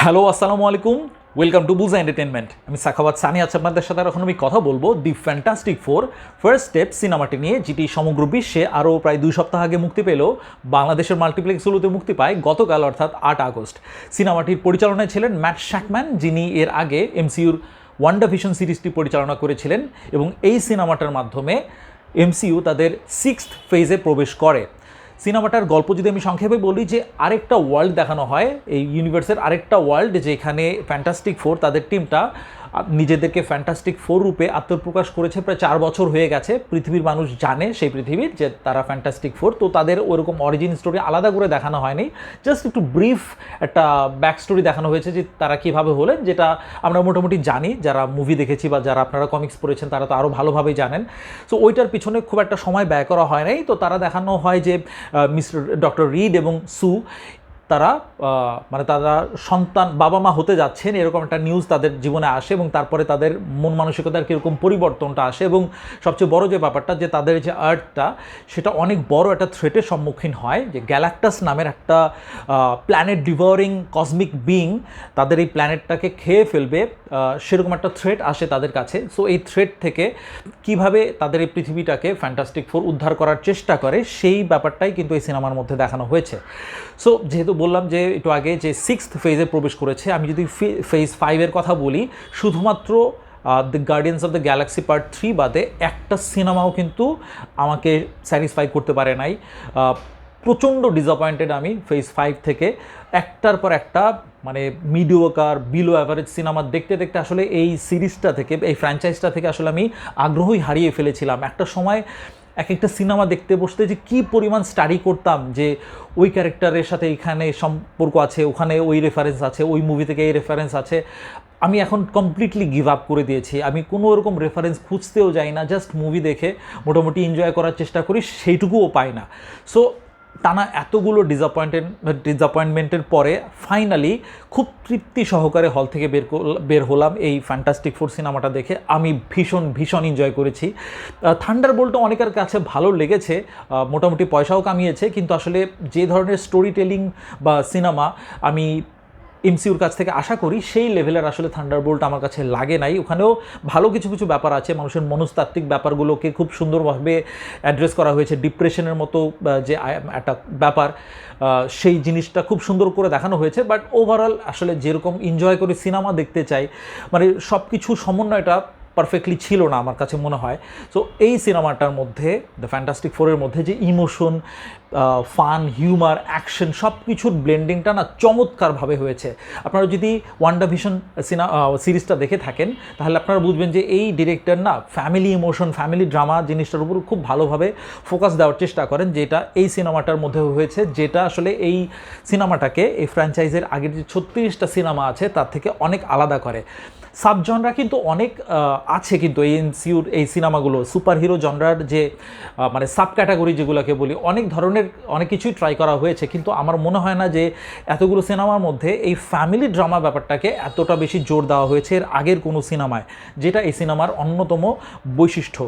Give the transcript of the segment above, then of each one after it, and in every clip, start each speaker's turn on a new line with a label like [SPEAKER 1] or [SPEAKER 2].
[SPEAKER 1] Hello, আসসালামু আলাইকুম। Welcome to বুজা এন্টারটেনমেন্ট আমি সাখাবাদ সানি আছি আপনাদের সাথে এখন আমি কথা বলব the fantastic four first step সিনেমাটি নিয়ে, যেটি সমগ্র বিশ্বে আরও প্রায় দুই সপ্তাহ আগে মুক্তি পেলেও বাংলাদেশের মাল্টিপ্লেক্সগুলোতে মুক্তি পায় গতকাল, অর্থাৎ আট আগস্ট। সিনেমাটির পরিচালনায় ছিলেন ম্যাট শ্যাকম্যান যিনি এর আগে এমসিউর ওয়ান্ডা ভিশন সিরিজটি পরিচালনা করেছিলেন এবং এই সিনেমাটার মাধ্যমে এমসিইউ তাদের সিক্সথ ফেজে প্রবেশ করে। সিনেমাটার গল্প যদি আমি সংক্ষেপে বলি যে আরেকটা ওয়ার্ল্ড দেখানো হয়, এই ইউনিভার্সের আরেকটা ওয়ার্ল্ড যেখানে ফ্যান্টাস্টিক ফোর তাদের টিমটা নিজেদেরকে ফ্যান্টাস্টিক ফোর রূপে আত্মপ্রকাশ করেছে, প্রায় চার বছর হয়ে গেছে। পৃথিবীর মানুষ জানে সেই পৃথিবীর যে তারা ফ্যান্টাস্টিক ফোর তো তাদের ওরকম অরিজিন স্টোরি আলাদা করে দেখানো হয়নি। জাস্ট একটু ব্রিফ একটা ব্যাক স্টোরি দেখানো হয়েছে যে তারা কীভাবে হলেন, যেটা আমরা মোটামুটি জানি। যারা মুভি দেখেছি বা যারা আপনারা কমিক্স পড়েছেন, তারা তো আরও ভালোভাবেই জানেন। সো ওইটার পিছনে খুব একটা সময় ব্যয় করা হয় নাই। তো তারা দেখানো হয় যে মিস্টার ডক্টর রিড এবং সু তারা মানে তারা সন্তান, বাবা মা হতে যাচ্ছেন, এরকম একটা নিউজ তাদের জীবনে আসে এবং তারপরে তাদের মন মানসিকতার কীরকম পরিবর্তনটা আসে এবং সবচেয়ে বড় যে ব্যাপারটা, যে তাদের যে আর্থটা সেটা অনেক বড় একটা থ্রেটের সম্মুখীন হয়, যে গ্যালাক্টাস নামের একটা প্ল্যানেট ডিভোরিং কসমিক বিং তাদের এই প্ল্যানেটটাকে খেয়ে ফেলবে সেরকম একটা থ্রেট আসে তাদের কাছে। সো এই থ্রেট থেকে কীভাবে তাদের এই পৃথিবীটাকে ফ্যান্টাস্টিক ফোর উদ্ধার করার চেষ্টা করে, সেই ব্যাপারটাই কিন্তু এই সিনেমার মধ্যে দেখানো হয়েছে। সো যেহেতু বললাম যে একটু আগে যে সিক্সথ ফেজে প্রবেশ করেছে, আমি যদি ফেজ ফাইভের কথা বলি, শুধুমাত্র the Guardians of the Galaxy part three বাদে একটা সিনেমাও কিন্তু আমাকে স্যাটিসফাই করতে পারে নাই। প্রচণ্ড ডিসঅ্যাপয়েন্টেড আমি ফেজ ফাইভ থেকে। একটার পর একটা মানে মিডিওকার বিলো অ্যাভারেজ সিনেমা দেখতে দেখতে আসলে এই সিরিজটা থেকে, এই ফ্র্যাঞ্চাইজটা থেকে আসলে আমি আগ্রহই হারিয়ে ফেলেছিলাম। একটা সময় এক একটা সিনেমা দেখতে বসতে যে কি পরিমাণ স্টাডি করতাম যে ওই ক্যারেক্টারের সাথে এখানে সম্পর্ক আছে, ওখানে ওই রেফারেন্স আছে, ওই মুভি থেকে এই রেফারেন্স আছে। আমি এখন কমপ্লিটলি গিভ আপ করে দিয়েছি। আমি কোনো ওরকম রেফারেন্স খুঁজতেও যাই না জাস্ট মুভি দেখে মোটামুটি এনজয় করার চেষ্টা করি, সেইটুকুও পাই না। সো টানা এতগুলো ডিসঅ্যাপয়েন্টেড ডিসঅ্যাপয়েন্টমেন্টের পরে ফাইনালি খুব তৃপ্তি সহকারে হল থেকে বের বের হলাম এই ফ্যান্টাস্টিক ফোর সিনেমাটা দেখে। আমি ভীষণ ভীষণ এনজয় করেছি। থান্ডার বোল্টও অনেকের কাছে ভালো লেগেছে। মোটামুটি পয়সাও কামিয়েছে, কিন্তু আসলে যে ধরনের স্টোরি টেলিং বা সিনেমা আমি এমসিউর কাছ থেকে আশা করি সেই লেভেলের আসলে থান্ডারবোল্ট আমার কাছে লাগে নাই। ওখানেও ভালো কিছু কিছু ব্যাপার আছে। মানুষের মনস্তাত্ত্বিক ব্যাপারগুলোকে খুব সুন্দরভাবে অ্যাড্রেস করা হয়েছে। ডিপ্রেশনের মতো যে একটা ব্যাপার সেই জিনিসটা খুব সুন্দর করে দেখানো হয়েছে। বাট ওভারঅল আসলে যেরকম এনজয় করে সিনেমা দেখতে চাই মানে সব কিছু সমন্বয়টা পারফেক্টলি ছিল না আমার কাছে মনে হয়। সো এই সিনেমাটার মধ্যে দ্য ফ্যান্টাস্টিক ফোরের মধ্যে যে ইমোশন ফান হিউমার অ্যাকশন সব কিছুর ব্লেন্ডিংটা না চমৎকারভাবে হয়েছে। আপনারা যদি ওয়ান্ডা ভিশন সিনা সিরিজটা দেখে থাকেন, তাহলে আপনারা বুঝবেন যে এই ডিরেক্টর না ফ্যামিলি ইমোশন ফ্যামিলি ড্রামা জিনিসটার উপর খুব ভালোভাবে ফোকাস দেওয়ার চেষ্টা করেন, যেটা এই সিনেমাটার মধ্যে হয়েছে, যেটা আসলে এই সিনেমাটাকে, এই ফ্র্যাঞ্চাইজের আগের যে ছত্রিশটা সিনেমা আছে, তার থেকে অনেক আলাদা করে। সাবজনরা কিন্তু অনেক আছে কিন্তু এই এনসিউর, এই সিনেমাগুলো সুপার হিরো জনরার যে মানে সাব ক্যাটাগরি যেগুলোকে বলি, অনেক ধরনের, অনেক কিছুই ট্রাই করা হয়েছে। কিন্তু আমার মনে হয় না যে এতগুলো সিনেমার মধ্যে এই ফ্যামিলি ড্রামা ব্যাপারটাকে এতটা বেশি জোর দেওয়া হয়েছে এর আগের কোনো সিনেমায়, যেটা এই সিনেমার অন্যতম বৈশিষ্ট্য।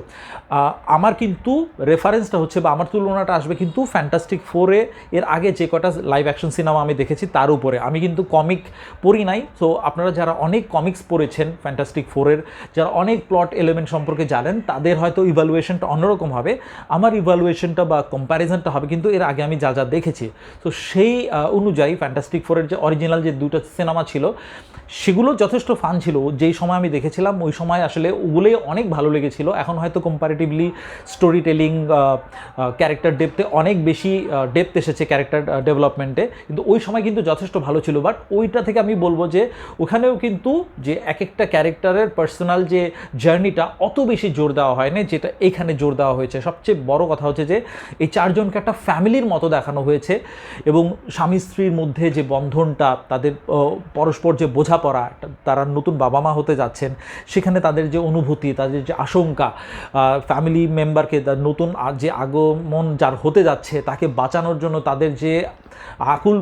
[SPEAKER 1] আমার কিন্তু রেফারেন্সটা হচ্ছে বা আমার তুলনাটা আসবে কিন্তু ফ্যান্টাস্টিক ফোরে এর আগে যে কটা লাইভ অ্যাকশন সিনেমা আমি দেখেছি তার উপরে। আমি কিন্তু কমিক পড়ি নাই তো আপনারা যারা অনেক কমিক্স পড়েছেন ফ্যান্টাস্টিক ফোরের যারা অনেক প্লট এলিমেন্ট সম্পর্কে জানেন, তাদের হয়তো ইভ্যালুয়েশনটা অন্যরকম হবে। আমার ইভ্যালুয়েশনটা বা কম্প্যারিজনটা হবে, কিন্তু এর আগে আমি যা যা দেখেছি। তো সেই অনুযায়ী ফ্যান্টাস্টিক ফোরের যে অরিজিনাল যে দুটো সিনেমা ছিল, সেগুলো যথেষ্ট ফান ছিল। যেই সময় আমি দেখেছিলাম, ওই সময় আসলে ওগুলোই অনেক ভালো লেগেছিল। এখন হয়তো কম্পারেটিভলি স্টোরি টেলিং ক্যারেক্টার ডেপথে অনেক বেশি ডেপথ এসেছে ক্যারেক্টার ডেভেলপমেন্টে কিন্তু ওই সময় কিন্তু যথেষ্ট ভালো ছিল। বাট ওইটা থেকে আমি বলব যে, ওখানেও কিন্তু যে এক একটা ক্যারেক্টারের পার্সোনাল যে জার্নিটা অত বেশি জোর দেওয়া হয়নি, যেটা এখানে জোর দেওয়া হয়েছে। সবচেয়ে বড় কথা হচ্ছে যে, এই চারজনকে একটা ফ্যামিলির মতো দেখানো হয়েছে এবং স্বামী স্ত্রীর মধ্যে যে বন্ধনটা, তাদের পরস্পর যে বোঝাপড়া, তারা নতুন বাবা মা হতে যাচ্ছেন, সেখানে তাদের যে অনুভূতি, তাদের যে আশঙ্কা ফ্যামিলি মেম্বারকে নতুন যে আগমন যার হতে যাচ্ছে, তাকে বাঁচানোর জন্য তাদের যে আকুল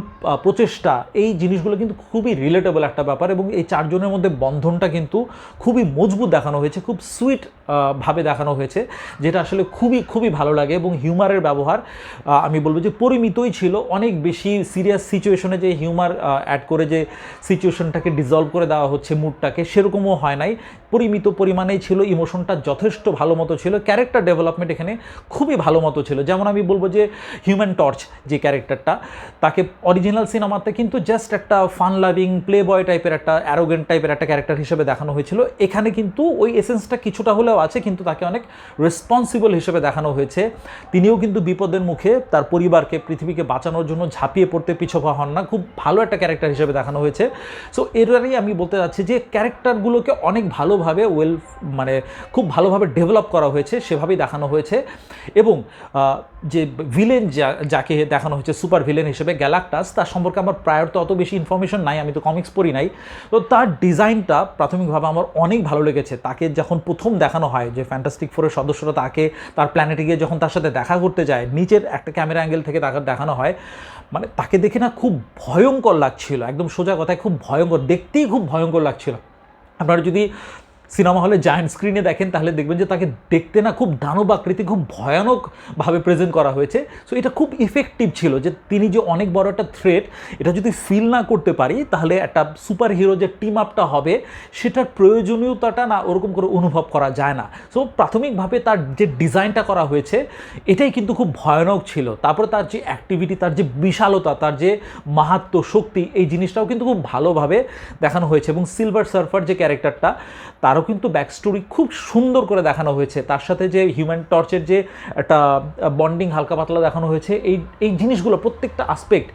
[SPEAKER 1] প্রচেষ্টা, এই জিনিসগুলো কিন্তু খুবই রিলেটেবল একটা ব্যাপার এবং এই চারজনের মধ্যে বন্ধন গঠনটা কিন্তু খুবই মজবুত দেখানো হয়েছে, খুব সুইট ভাবে দেখানো হয়েছে, যেটা আসলে খুবই খুবই ভালো লাগে এবং হিউমারের ব্যবহার আমি বলব যে পরিমিতই ছিল। অনেক বেশি সিরিয়াস সিচুয়েশনে যে হিউমার অ্যাড করে যে সিচুয়েশনটাকে ডিজলভ করে দেওয়া হচ্ছে মুডটাকে সেরকমও হয় নাই। পরিমিত পরিমাণেই ছিল ইমোশনটা যথেষ্ট ভালো মতো ছিল। ক্যারেক্টার ডেভেলপমেন্ট এখানে খুবই ভালো মতো ছিল। যেমন আমি বলব যে হিউম্যান টর্চ যে ক্যারেক্টারটা তাকে অরিজিনাল সিনেমাতে কিন্তু জাস্ট একটা ফান লাভিং প্লে বয় টাইপের একটা অ্যারোগেন্ট টাইপের একটা ক্যারেক্টার হিসেবে দেখানো হয়েছিল। এখানে কিন্তু ওই এসেন্সটা কিছুটা হলেও আছে, কিন্তু তাকে অনেক রেসপন্সিবল হিসেবে দেখানো হয়েছে। তিনিও কিন্তু বিপদের মুখে তার পরিবারকে, পৃথিবীকে বাঁচানোর জন্য ঝাঁপিয়ে পড়তে পিছপা হন না। খুব ভালো একটা ক্যারেক্টার হিসেবে দেখানো হয়েছে। সো এরারই আমি বলতে যাচ্ছি যে ক্যারেক্টারগুলোকে অনেক ভালোভাবে ওয়েল মানে খুব ভালোভাবে ডেভেলপ করা হয়েছে, সেভাবেই দেখানো হয়েছে। এবং যে ভিলেন যাকে দেখানো হয়েছে সুপার ভিলেন হিসেবে গ্যালাক্টাস তার সম্পর্কে আমার প্রায়র তো অত বেশি ইনফরমেশন নাই, আমি তো কমিক্স পড়ি নাই। তো তার ডিজাইনটা প্রাথমিকভাবে আমার অনেক ভালো লেগেছে। তাকে যখন প্রথম দেখানো হয়, যে ফ্যান্টাস্টিক ফোরের সদস্যরা তাকে তার প্ল্যানেটে গিয়ে যখন তার সাথে দেখা করতে যায়, নিচের একটা ক্যামেরা অ্যাঙ্গেল থেকে তাকে দেখানো হয় মানে তাকে দেখে না খুব ভয়ঙ্কর লাগছিল, একদম সোজা কথায় খুব ভয়ঙ্কর, দেখতেই খুব ভয়ঙ্কর লাগছিল। আপনারা যদি সিনেমা হলে জায়ান্ট স্ক্রিনে দেখেন, তাহলে দেখবেন যে তাকে দেখতে না খুব দানব আকৃতি, খুব ভয়ানকভাবে প্রেজেন্ট করা হয়েছে। সো এটা খুব ইফেক্টিভ ছিল যে তিনি যে অনেক বড় একটা থ্রেট এটা যদি ফিল না করতে পারি, তাহলে একটা সুপার হিরো যে টিম আপটা হবে, সেটার প্রয়োজনীয়তাটা না ওরকম করে অনুভব করা যায় না। সো প্রাথমিকভাবে তার যে ডিজাইনটা করা হয়েছে, এটাই কিন্তু খুব ভয়ানক ছিল। তারপরে তার যে অ্যাক্টিভিটি তার যে বিশালতা, তার যে মাহাত্ম শক্তি, এই জিনিসটাও কিন্তু খুব ভালোভাবে দেখানো হয়েছে। এবং সিলভার সার্ফার যে ক্যারেক্টারটা তারও কিন্তু ব্যাক স্টোরি খুব সুন্দর করে দেখানো হয়েছে। তার সাথে যে হিউম্যান টর্চের যে একটা বন্ডিং হালকা পাতলা দেখানো হয়েছে, এই এই জিনিসগুলো প্রত্যেকটা আসপেক্ট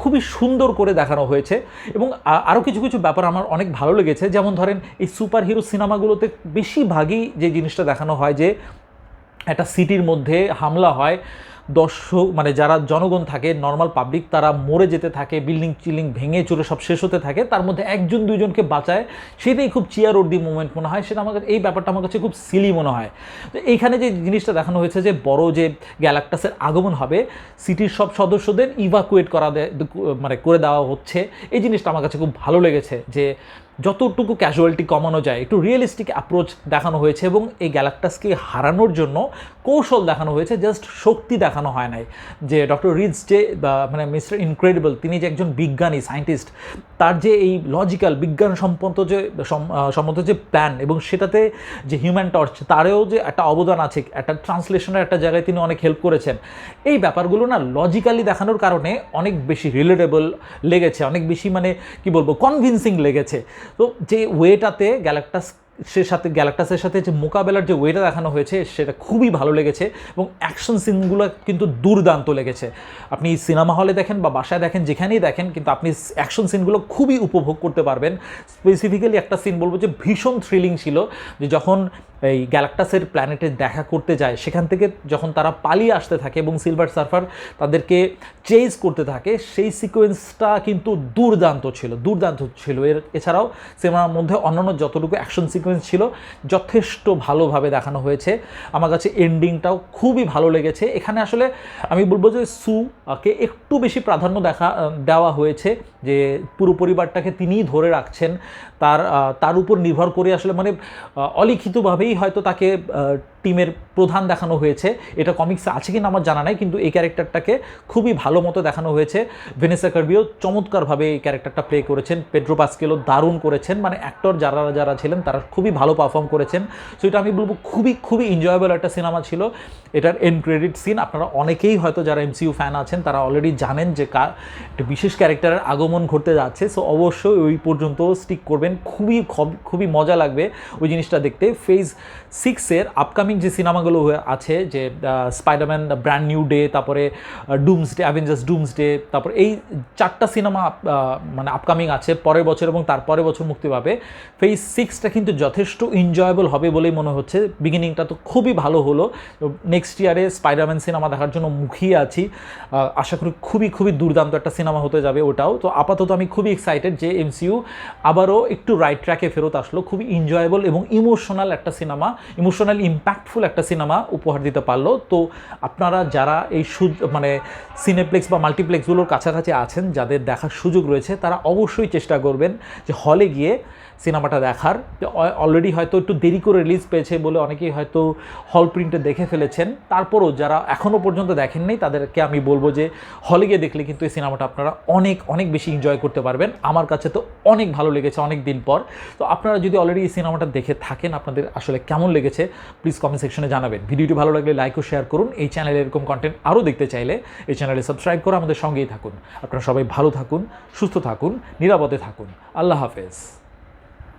[SPEAKER 1] খুবই সুন্দর করে দেখানো হয়েছে। এবং আরও কিছু কিছু ব্যাপার আমার অনেক ভালো লেগেছে। যেমন ধরেন, এই সুপার হিরো সিনেমাগুলোতে বেশিরভাগই যে জিনিসটা দেখানো হয় যে, একটা সিটির মধ্যে হামলা হয় দর্শক মানে যারা জনগণ থাকে নর্মাল পাবলিক তারা মরে যেতে থাকে বিল্ডিং চিল্ডিং ভেঙে চুরে সব শেষ হতে থাকে, তার মধ্যে একজন, দুইজনকে বাঁচায়, সেটাই খুব চিয়ার ওর্দি মুভমেন্ট মনে হয়, সেটা আমার কাছে, এই ব্যাপারটা আমার কাছে খুব সিলি মনে হয়। তো এইখানে যে জিনিসটা দেখানো হয়েছে যে বড় যে গ্যালাক্টাসের আগমন হবে সিটির সব সদস্যদের ইভাকুয়েট করা মানে করে দেওয়া হচ্ছে। এই জিনিসটা আমার কাছে খুব ভালো লেগেছে যে যতটুকু ক্যাজুয়ালিটি কমানো যায়, একটু রিয়েলিস্টিক অ্যাপ্রোচ দেখানো হয়েছে এবং এই গ্যালাক্টাসকে হারানোর জন্য কৌশল দেখানো হয়েছে জাস্ট শক্তি দেখানো হয় নাই। যে ডক্টর রিডস যে মানে মিস্টার ইনক্রেডিবল তিনি যে একজন বিজ্ঞানী সায়েন্টিস্ট তার যে এই লজিক্যাল বিজ্ঞান সম্পন্ন যে সম- আহ, সম্মত যে প্ল্যান এবং সেটাতে যে হিউম্যান টর্চ তারেও যে একটা অবদান আছে একটা ট্রান্সলেশনের একটা জায়গায় তিনি অনেক হেল্প করেছেন। এই ব্যাপারগুলো না লজিক্যালি দেখানোর কারণে অনেক বেশি রিলেটেবল লেগেছে অনেক বেশি মানে কি বলব কনভিনসিং লেগেছে। তো যে ওয়েটাতে গ্যালাক্টাস সে সাথে, গ্যালাক্টাসের সাথে যে মোকাবেলার যে ওয়েটা দেখানো হয়েছে, সেটা খুবই ভালো লেগেছে এবং অ্যাকশন সিনগুলো কিন্তু দুর্দান্ত লেগেছে। আপনি সিনেমা হলে দেখেন বা বাসায় দেখেন, যেখানেই দেখেন, কিন্তু আপনি অ্যাকশন সিনগুলো খুবই উপভোগ করতে পারবেন। স্পেসিফিক্যালি একটা সিন বলব যে ভীষণ থ্রিলিং ছিল, যে যখন এই গ্যালাক্টাসের প্ল্যানেটে দেখা করতে যায়, সেখান থেকে যখন তারা পালিয়ে আসতে থাকে এবং সিলভার সার্ফার তাদেরকে চেজ করতে থাকে, সেই সিকোয়েন্সটা কিন্তু দুর্দান্ত ছিল দুর্দান্ত ছিল। এর, এছাড়াও সিনেমার মধ্যে অন্যান্য যতটুকু অ্যাকশন সিকোয়েন্স ছিল, যথেষ্ট ভালোভাবে দেখানো হয়েছে। আমার কাছে এন্ডিংটাও খুবই ভালো লেগেছে। এখানে আসলে আমি বলব যে সুকে একটু বেশি প্রাধান্য দেখা, দেওয়া হয়েছে যে পুরো পরিবারটাকে তিনিই ধরে রাখছেন। তার তার উপর নির্ভর করে আসলে মানে অলিখিতভাবেই হয়তো তাকে টিমের প্রধান দেখানো হয়েছে। এটা কমিক্সে আছে কিনা আমার জানা নাই, কিন্তু এই ক্যারেক্টারটাকে খুবই ভালো মতো দেখানো হয়েছে। ভেনেসা কার্বিও চমৎকারভাবে এই ক্যারেক্টারটা প্লে করেছেন। পেড্রো পাস্কেলও দারুণ করেছেন। মানে অ্যাক্টর যারা যারা ছিলেন, তারা খুবই ভালো পারফর্ম করেছেন। সো এটা আমি বলব খুবই খুবই এনজয়েবল একটা সিনেমা ছিল। এটার এন্ড ক্রেডিট সিন আপনারা অনেকেই হয়তো যারা এমসিইউ ফ্যান আছেন, তারা অলরেডি জানেন যে কার একটা বিশেষ ক্যারেক্টারের আগমন ঘটতে যাচ্ছে। সো অবশ্যই ওই পর্যন্ত স্টিক করবেন। খুবই খুবই মজা লাগবে ওই জিনিসটা দেখতে। ফেজ সিক্সের আপকামিং যে সিনেমাগুলো আছে, যে স্পাইডারম্যান ব্র্যান্ড নিউ ডে তারপরে dooms day Avengers dooms day তারপর এই চারটা সিনেমা মানে আপকামিং আছে, পরের বছর এবং তার পরের বছর মুক্তি পাবে। ফেজ সিক্সটা কিন্তু যথেষ্ট এনজয়েবল হবে বলেই মনে হচ্ছে। বিগিনিংটা তো খুবই ভালো হলো। নেক্সট ইয়ারে স্পাইডারম্যান সিনেমা দেখার জন্য মুখিয়ে আছি। আশা করি খুবই খুবই দুর্দান্ত একটা সিনেমা হতে যাবে ওটাও। তো আপাতত আমি খুবই এক্সাইটেড যে এমসিইউ আবারও একটু রাইট ট্র্যাকে ফেরত আসলো, খুবই এনজয়েবল এবং ইমোশনাল একটা সিনেমা ইমোশনাল ইম্প্যাক্টফুল একটা সিনেমা উপহার দিতে পারল। তো আপনারা যারা এই সু- মানে সিনেপ্লেক্স বা মাল্টিপ্লেক্সগুলোর কাছাকাছি আছেন, যাদের দেখার সুযোগ রয়েছে, তারা অবশ্যই চেষ্টা করবেন যে হলে গিয়ে সিনেমাটা দেখার। অলরেডি হয়তো একটু দেরি করে রিলিজ পেয়েছে বলে অনেকেই হয়তো হল প্রিন্টে দেখে ফেলেছেন। তারপরও যারা এখনও পর্যন্ত দেখেননি তাদেরকে আমি বলব যে হলে গিয়ে দেখলে কিন্তু এই সিনেমাটা আপনারা অনেক অনেক বেশি এনজয় করতে পারবেন। আমার কাছে তো অনেক ভালো লেগেছে অনেক দিন পর। তো আপনারা যদি অলরেডি এই সিনেমাটা দেখে থাকেন, আপনাদের আসলে কেমন লেগেছে প্লিজ কমেন্ট সেকশনে জানাবেন। ভিডিওটি ভালো লাগলে লাইক ও শেয়ার করুন। এই চ্যানেলে এরকম কন্টেন্ট আরও দেখতে চাইলে এই চ্যানেলে সাবস্ক্রাইব করে আমাদের সঙ্গেই থাকুন। আপনারা সবাই ভালো থাকুন, সুস্থ থাকুন, নিরাপদে থাকুন। আল্লাহ হাফেজ।